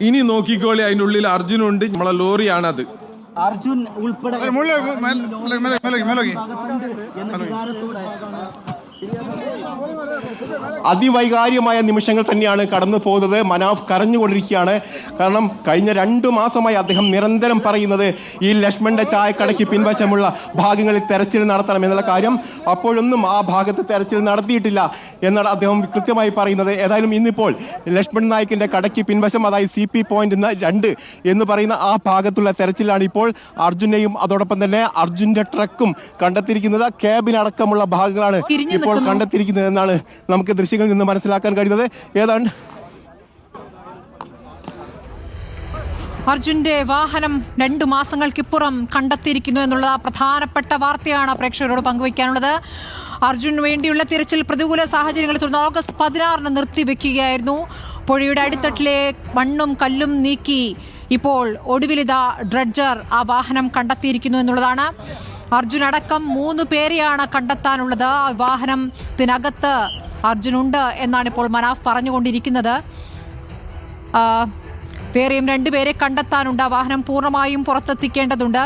ഇനി നോക്കിക്കോളി അതിന്റെ ഉള്ളിൽ അർജുനുണ്ട് നമ്മളെ ലോറിയാണത്. അർജുൻ ഉൾപ്പെടെ അതിവൈകാര്യമായ നിമിഷങ്ങൾ തന്നെയാണ് കടന്നു പോകുന്നത്. മനാഫ് കരഞ്ഞുകൊണ്ടിരിക്കുകയാണ്. കാരണം കഴിഞ്ഞ രണ്ടു മാസമായി അദ്ദേഹം നിരന്തരം പറയുന്നത് ഈ ലക്ഷ്മണന്റെ ചായക്കടയ്ക്ക് പിൻവശമുള്ള ഭാഗങ്ങളിൽ തെരച്ചിൽ നടത്തണം എന്നുള്ള കാര്യം അപ്പോഴൊന്നും ആ ഭാഗത്ത് തെരച്ചിൽ നടത്തിയിട്ടില്ല എന്നാണ് അദ്ദേഹം കൃത്യമായി പറയുന്നത്. ഏതായാലും ഇന്നിപ്പോൾ ലക്ഷ്മൺ നായിക്കിന്റെ കടയ്ക്ക് പിൻവശം അതായത് സി പി പോയിന്റ് എന്ന രണ്ട് എന്ന് പറയുന്ന ആ ഭാഗത്തുള്ള തെരച്ചിലാണ് ഇപ്പോൾ അർജുനെയും അതോടൊപ്പം തന്നെ അർജുന്റെ ട്രക്കും കണ്ടെത്തിയിരിക്കുന്നത്. ക്യാബിനടക്കമുള്ള ഭാഗങ്ങളാണ് തിരിഞ്ഞു ഇപ്പോൾ കണ്ടെത്തിയിരിക്കുന്നത് എന്നാണ് നമുക്ക് ദൃശ്യങ്ങളിൽ നിന്ന് മനസ്സിലാക്കാൻ കഴിയുന്നത്. ഏതാണ്ട് അർജുന്റെ വാഹനം രണ്ടു മാസങ്ങൾക്കിപ്പുറം കണ്ടെത്തിയിരിക്കുന്നു എന്നുള്ള പ്രധാനപ്പെട്ട വാർത്തയാണ് പ്രേക്ഷകരോട് പങ്കുവയ്ക്കാനുള്ളത്. അർജുന് വേണ്ടിയുള്ള തിരച്ചിൽ പ്രതികൂല സാഹചര്യങ്ങളിൽ തുടർന്ന് ഓഗസ്റ്റ് പതിനാറിന് നിർത്തിവെക്കുകയായിരുന്നു. പുഴയുടെ അടിത്തട്ടിലെ മണ്ണും കല്ലും നീക്കി ഇപ്പോൾ ഒടുവിലിത ഡ്രഡ്ജർ ആ വാഹനം കണ്ടെത്തിയിരിക്കുന്നു എന്നുള്ളതാണ്. അർജുൻ അടക്കം മൂന്ന് പേരെയാണ് കണ്ടെത്താനുള്ളത്. വാഹനത്തിനകത്ത് അർജുനുണ്ട് എന്നാണ് ഇപ്പോൾ മനാഫ് പറഞ്ഞുകൊണ്ടിരിക്കുന്നത്. വേറെയും രണ്ടുപേരെ കണ്ടെത്താനുണ്ട്. വാഹനം പൂർണമായും പുറത്തെത്തിക്കേണ്ടതുണ്ട്.